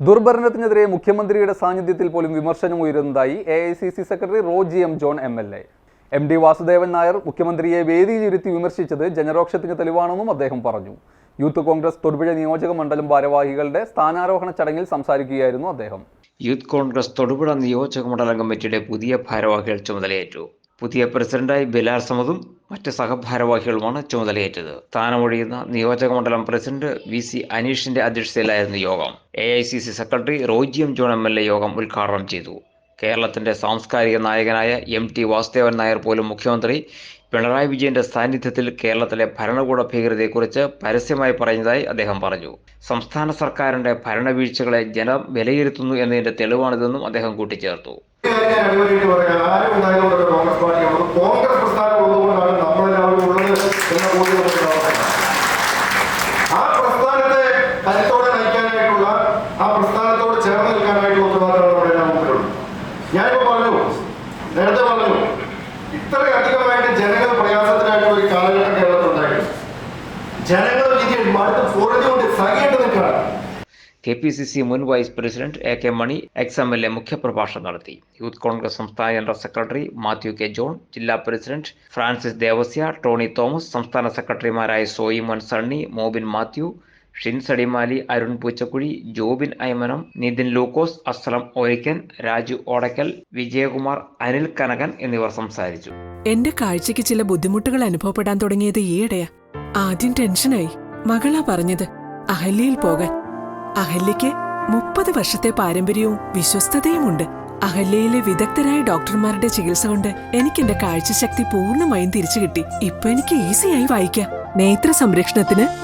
ദുർഭരണത്തിനെതിരെ മുഖ്യമന്ത്രിയുടെ സാന്നിധ്യത്തിൽ പോലും വിമർശനം ഉയരുന്നതായി A I C C secretary Roji M John M L A. M D Vasudevan Nair മുഖ്യമന്ത്രിയെ വേദിയിലിരുത്തി വിമർശിച്ചത് ജനരോക്ഷത്തിന് തെളിവാണെന്നും അദ്ദേഹം പറഞ്ഞു. യൂത്ത് കോൺഗ്രസ് തൊടുപുഴ നിയോജക മണ്ഡലം ഭാരവാഹികളുടെ സ്ഥാനാരോഹണ ചടങ്ങിൽ സംസാരിക്കുകയായിരുന്നു അദ്ദേഹം. യൂത്ത് കോൺഗ്രസ് തൊടുപുഴ നിയോജക മണ്ഡലം കമ്മിറ്റിയുടെ പുതിയ ഭാരവാഹികൾ ചുമതലയേറ്റു. പുതിയ പ്രസിഡന്റായി ബിലാർ സമദും മറ്റ് സഹഭാരവാഹികളുമാണ് ചുമതലയേറ്റത്. സ്ഥാനമൊഴിയുന്ന നിയോജക മണ്ഡലം പ്രസിഡന്റ് വി സി അനീഷിന്റെ അധ്യക്ഷതയിലായിരുന്നു യോഗം. A I C C secretary റോജിയം John M L A യോഗം ഉദ്ഘാടനം ചെയ്തു. കേരളത്തിന്റെ സാംസ്കാരിക നായകനായ എം ടി വാസുദേവൻ നായർ പോലും മുഖ്യമന്ത്രി. പിണറായി വിജയന്റെ സാന്നിധ്യത്തിൽ കേരളത്തിലെ ഭരണകൂട ഭീകരതയെക്കുറിച്ച് പരസ്യമായി പറഞ്ഞതായി അദ്ദേഹം പറഞ്ഞു. സംസ്ഥാന സർക്കാരിന്റെ ഭരണവീഴ്ചകളെ ജനം വിലയിരുത്തുന്നു എന്നതിന്റെ തെളിവാണിതെന്നും അദ്ദേഹം കൂട്ടിച്ചേർത്തു. നേരത്തെ പറഞ്ഞു ഇത്രയധികമായിട്ട് ജനങ്ങൾ പ്രയാസത്തിനായിട്ടുള്ള ഒരു കാലഘട്ടം കേരളത്തിലുണ്ടായിരുന്നു ജനങ്ങൾ വിജയം അടുത്ത് പൊറിഞ്ഞുകൊണ്ട് സഹിയേണ്ടി നിൽക്കുകയാണ്. കെ പി സി സി മുൻ vice president A K Mani ex M L A മുഖ്യപ്രഭാഷണം നടത്തി. യൂത്ത് കോൺഗ്രസ് സംസ്ഥാന general secretary Mathew K John ജില്ലാ പ്രസിഡന്റ് ഫ്രാൻസിസ് ദേവസ്യ ടോണി തോമസ് സംസ്ഥാന സെക്രട്ടറിമാരായ സോയിമോൻ സണ്ണി മോബിൻ മാത്യു ഷിൻസ് സടിമാലി അരുൺ പൂച്ചക്കുഴി ജോബിൻ ഐമനം നിതിൻ ലൂക്കോസ് അസ്ലം ഒരിക്കൻ രാജു ഓടക്കൽ വിജയകുമാർ അനിൽ കനകൻ എന്നിവർ സംസാരിച്ചു. എന്റെ കാഴ്ചയ്ക്ക് ചില ബുദ്ധിമുട്ടുകൾ അനുഭവപ്പെടാൻ തുടങ്ങിയത് ഈയിടെയാ. ആദ്യം ടെൻഷനായി. മകളാ പറഞ്ഞത് അഹല്യയിൽ പോകാൻ. അഹല്യയ്ക്ക് മുപ്പത് വർഷത്തെ പാരമ്പര്യവും വിശ്വസ്തതയുമുണ്ട്. അഹല്യയിലെ വിദഗ്ധരായ ഡോക്ടർമാരുടെ ചികിത്സ കൊണ്ട് എനിക്ക് എന്റെ കാഴ്ചശക്തി പൂർണമായും തിരിച്ചു കിട്ടി ഇപ്പൊ എനിക്ക് ഈസിയായി വായിക്കാം. നേത്ര സംരക്ഷണത്തിന്